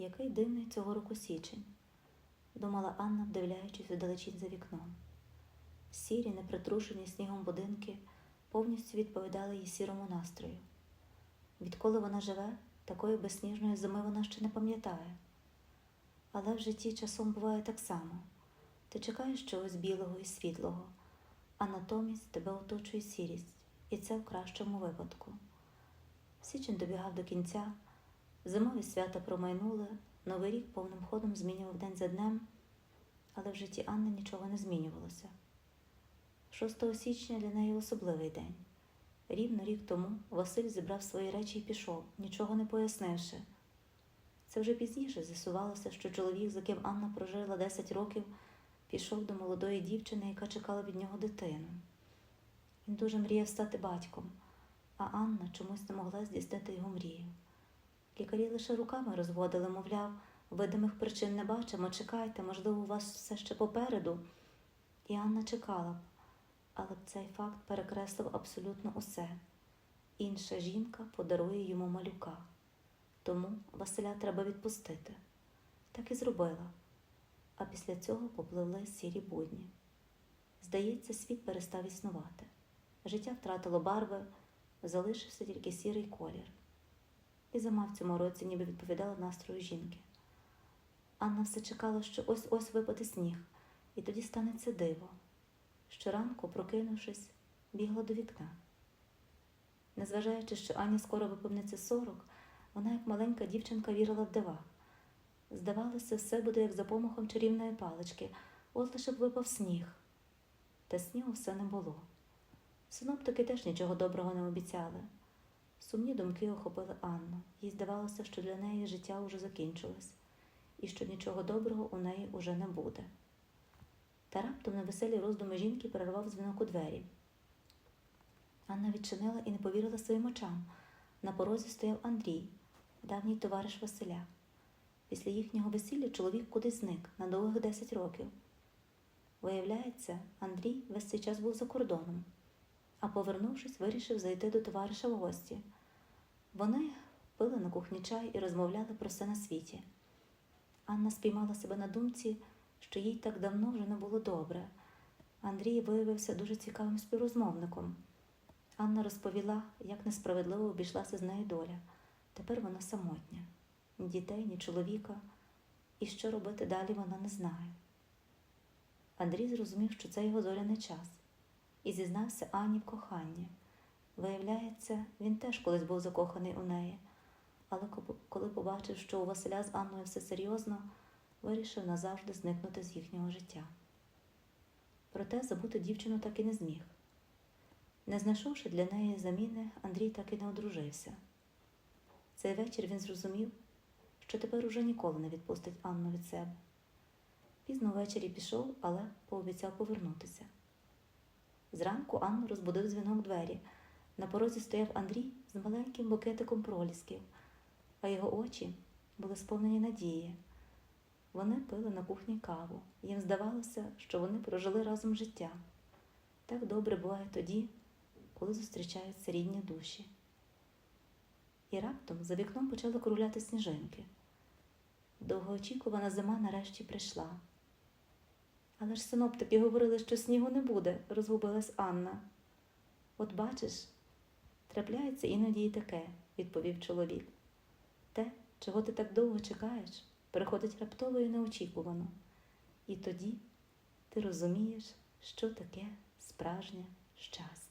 Який дивний цього року січень, думала Анна, вдивляючись удалечінь за вікном. Сірі, непритрушені снігом будинки повністю відповідали її сірому настрою. Відколи вона живе, такої безсніжної зими вона ще не пам'ятає. Але в житті часом буває так само. Ти чекаєш чогось білого і світлого, а натомість тебе оточує сірість, і це в кращому випадку. Січень добігав до кінця, зимові свята промайнули, новий рік повним ходом змінював день за днем, але в житті Анни нічого не змінювалося. 6 січня для неї особливий день. Рівно рік тому Василь зібрав свої речі і пішов, нічого не пояснивши. Це вже пізніше з'ясувалося, що чоловік, з яким Анна прожила 10 років, пішов до молодої дівчини, яка чекала від нього дитину. Він дуже мріяв стати батьком, а Анна чомусь не могла здійснити його мрію. Лікарі лише руками розводили, мовляв, видимих причин не бачимо, чекайте, можливо, у вас все ще попереду. І Анна чекала б, але б цей факт перекреслив абсолютно усе. Інша жінка подарує йому малюка. Тому Василя треба відпустити. Так і зробила. А після цього попливли сірі будні. Здається, світ перестав існувати. Життя втратило барви, залишився тільки сірий колір. І зима в цьому році ніби відповідала настрою жінки. Анна все чекала, що ось ось випаде сніг, і тоді станеться диво. Щоранку, прокинувшись, бігла до вікна. Незважаючи, що Ані скоро виповниться сорок, вона, як маленька дівчинка, вірила в дива. Здавалося, все буде як за помахом чарівної палички, от лише б випав сніг. Та снігу все не було. Синоптики теж нічого доброго не обіцяли. Сумні думки охопили Анну. Їй здавалося, що для неї життя уже закінчилось, і що нічого доброго у неї уже не буде. Та раптом невеселі роздуми жінки перервав дзвінок у двері. Анна відчинила і не повірила своїм очам. На порозі стояв Андрій, давній товариш Василя. Після їхнього весілля чоловік кудись зник на довгих 10 років. Виявляється, Андрій весь цей час був за кордоном, а повернувшись, вирішив зайти до товариша в гості. Вони пили на кухні чай і розмовляли про все на світі. Анна спіймала себе на думці, що їй так давно вже не було добре. Андрій виявився дуже цікавим співрозмовником. Анна розповіла, як несправедливо обійшлася з нею доля. Тепер вона самотня, ні дітей, ні чоловіка, і що робити далі вона не знає. Андрій зрозумів, що це його зоряний час, і зізнався Ані в коханні. Виявляється, він теж колись був закоханий у неї, але коли побачив, що у Василя з Анною все серйозно, вирішив назавжди зникнути з їхнього життя. Проте забути дівчину так і не зміг. Не знайшовши для неї заміни, Андрій так і не одружився. Цей вечір він зрозумів, що тепер уже ніколи не відпустить Анну від себе. Пізно ввечері пішов, але пообіцяв повернутися. Зранку Анну розбудив дзвінок двері. На порозі стояв Андрій з маленьким букетиком пролісків, а його очі були сповнені надії. Вони пили на кухні каву. Їм здавалося, що вони прожили разом життя. Так добре буває тоді, коли зустрічаються рідні душі. І раптом за вікном почали круляти сніжинки. Довгоочікувана зима нарешті прийшла. Але ж синоптики говорили, що снігу не буде, розгубилась Анна. От бачиш, трапляється іноді і таке, відповів чоловік. Те, чого ти так довго чекаєш, приходить раптово і неочікувано. І тоді ти розумієш, що таке справжнє щастя.